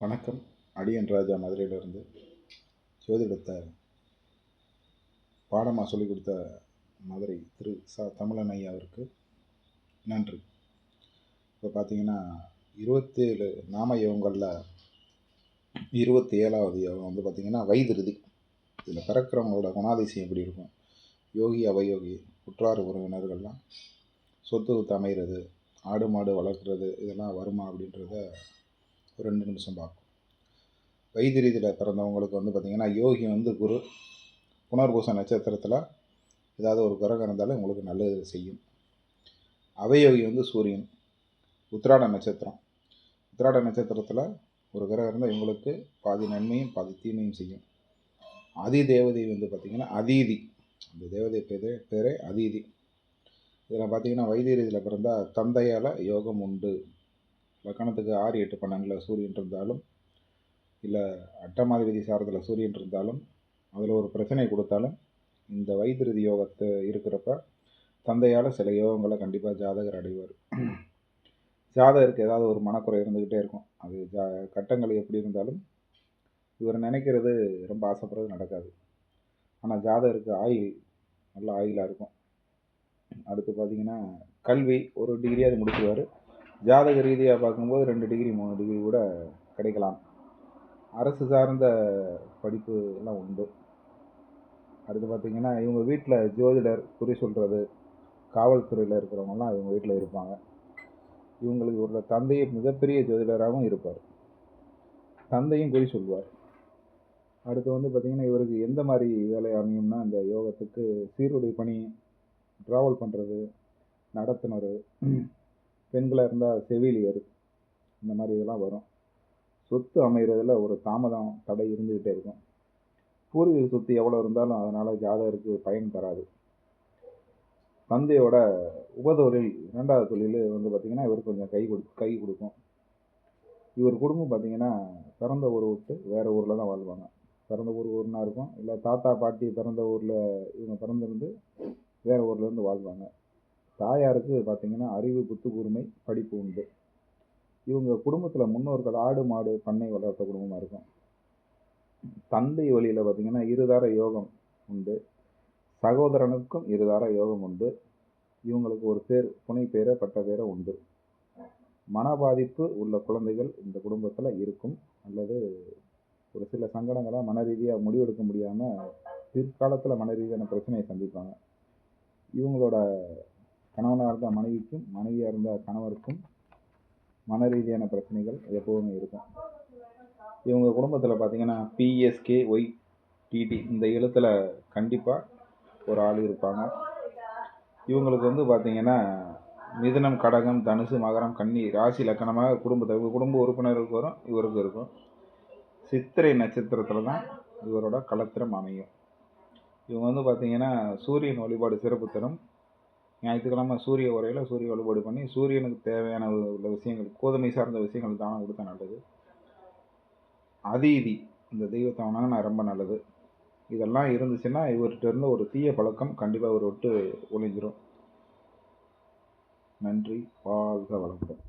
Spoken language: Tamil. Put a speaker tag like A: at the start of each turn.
A: வணக்கம். அடியன் ராஜா மதுரையிலிருந்து ஜோதிடத்தை பாடமாக சொல்லிக் கொடுத்த மதுரை திரு ச தமிழன் ஐயா அவருக்கு நன்றி. இப்போ பார்த்தீங்கன்னா இருபத்தேழு நாம யோகங்களில் இருபத்தி ஏழாவது யோகம் வந்து பார்த்திங்கன்னா வைதிருதி. இதில் பிறக்கிறவங்களோட குணாதிசயம் எப்படி இருக்கும்? யோகி அவயோகி குற்றார் உறவினர்கள்லாம் சொத்து அமைகிறது ஆடு மாடு வளர்க்குறது இதெல்லாம் வருமா அப்படின்றத ஒரு ரெண்டு நிமிஷம் பார்க்கும் வைத்திய ரீதியில் பிறந்தவங்களுக்கு வந்து பார்த்திங்கன்னா யோகி வந்து குரு புனர்பூச நட்சத்திரத்தில் ஏதாவது ஒரு கிரகம் இருந்தாலும் உங்களுக்கு நல்லது செய்யும். அவயோகி வந்து சூரியன் உத்திராட நட்சத்திரம். உத்திராட நட்சத்திரத்தில் ஒரு கிரகம் இருந்தால் இவங்களுக்கு பாதி நன்மையும் பாதி தீமையும் செய்யும். அதி தேவதை வந்து பார்த்திங்கன்னா அதீதி. அந்த தேவதை பேரே பேரே அதீதி. இதில் பார்த்தீங்கன்னா வைத்திய ரீதியில் பிறந்தால் தந்தையால் யோகம் உண்டு. லக்கணத்துக்கு ஆறு எட்டு பன்னெண்டில் சூரியன் இருந்தாலும் இல்லை அட்டமாதிபதி சாரத்தில் சூரியன் இருந்தாலும் அதில் ஒரு பிரச்சனை கொடுத்தாலும் இந்த வைத்திருதி யோகத்தை இருக்கிறப்ப தந்தையால் சில யோகங்களை கண்டிப்பாக ஜாதகர் அடைவார். ஜாதகருக்கு ஏதாவது ஒரு மனக்குறை இருந்துக்கிட்டே இருக்கும். அது ஜா கட்டங்கள் எப்படி இருந்தாலும் இவர் நினைக்கிறது ரொம்ப ஆசைப்படுறது நடக்காது. ஆனால் ஜாதகருக்கு ஆயில் நல்ல ஆயிலாக இருக்கும். அடுத்து பார்த்திங்கன்னா கல்வி ஒரு டிகிரியாவது முடிச்சுவார் ஜாதக ரீதியாக பார்க்கும்போது ரெண்டு டிகிரி மூணு டிகிரி கூட கிடைக்கலாம். அரசு சார்ந்த படிப்பு எல்லாம் உண்டு. அடுத்து பார்த்திங்கன்னா இவங்க வீட்டில் ஜோதிடர் குறி சொல்கிறது காவல்துறையில் இருக்கிறவங்கலாம் இவங்க வீட்டில் இருப்பாங்க. இவங்களுக்கு ஒரு தந்தையை மிகப்பெரிய ஜோதிடராகவும் இருப்பார். தந்தையும் குறி சொல்வார். அடுத்து வந்து பார்த்திங்கன்னா இவருக்கு எந்த மாதிரி வேலை அமையும்னா இந்த யோகத்துக்கு சீருடை பணி ட்ராவல் பண்ணுறது நடத்துனர் பெண்களாக இருந்தால் செவிலியர் இந்த மாதிரி இதெல்லாம் வரும். சொத்து அமைகிறதுல ஒரு தாமதம் தடை இருந்துக்கிட்டே இருக்கும். பூர்வீக சொத்து எவ்வளோ இருந்தாலும் அதனால் ஜாதகருக்கு பயன் தராது. தந்தையோட உபதொழில் இரண்டாவது தொழில் வந்து பார்த்திங்கன்னா இவர் கொஞ்சம் கை கொடு கை கொடுக்கும். இவர் குடும்பம் பார்த்திங்கன்னா பிறந்த ஊர் விட்டு வேறு ஊரில் தான் வாழ்வாங்க. பிறந்த ஊர் ஊர்னா இருக்கும். இல்லை தாத்தா பாட்டி பிறந்த ஊரில் இவங்க பிறந்திருந்து வேறு ஊர்லேருந்து வாழ்வாங்க. தாயாருக்கு பார்த்திங்கன்னா அறிவு புத்து கூர்மை படிப்பு உண்டு. இவங்க குடும்பத்தில் முன்னோர்கள் ஆடு மாடு பண்ணை வளர்த்த குடும்பமாக இருக்கும். தந்தை வழியில் பார்த்திங்கன்னா இருதார யோகம் உண்டு. சகோதரனுக்கும் இருதார யோகம் உண்டு. இவங்களுக்கு ஒரு பேர் புனை பேர பட்ட பேர உண்டு. மன பாதிப்பு உள்ள குழந்தைகள் இந்த குடும்பத்தில் இருக்கும். அல்லது ஒரு சில சங்கடங்களாக மன ரீதியாக முடிவெடுக்க முடியாமல் பிற்காலத்தில் மன ரீதியான பிரச்சனையை சந்திப்பாங்க. இவங்களோட கணவனாக இருந்தால் மனைவிக்கும் மனைவியாக இருந்தால் கணவருக்கும் மன ரீதியான பிரச்சனைகள் எப்போவுமே இருக்கும். இவங்க குடும்பத்தில் பார்த்தீங்கன்னா பிஎஸ்கே ஒய் டிடி இந்த எழுத்தில் கண்டிப்பாக ஒரு ஆள் இருப்பாங்க. இவங்களுக்கு வந்து பார்த்திங்கன்னா மிதனம் கடகம் தனுசு மகரம் கன்னி ராசி லக்கணமாக குடும்பத்தில் குடும்ப உறுப்பினர்களுக்கு வரும் இவருக்கு இருக்கும். சித்திரை நட்சத்திரத்தில் தான் இவரோட கலத்திரம் அமையும். இவங்க வந்து பார்த்திங்கன்னா சூரியன் வழிபாடு சிறப்பு தரும். ஞாயிற்றுக்கிழமை சூரிய உரையில் சூரிய வழிபாடு பண்ணி சூரியனுக்கு தேவையான உள்ள விஷயங்கள் கோதுமை சார்ந்த விஷயங்கள் தானம் கொடுத்தா நல்லது. அதீதி இந்த தெய்வத்தை வணங்கினா ரொம்ப நல்லது. இதெல்லாம் இருந்துச்சுன்னா இவர்கிட்டருந்து ஒரு தீய பழக்கம் கண்டிப்பாக இவர் விட்டு ஒழிஞ்சிடும் நன்றி வாழ்க வளர்ப்போம்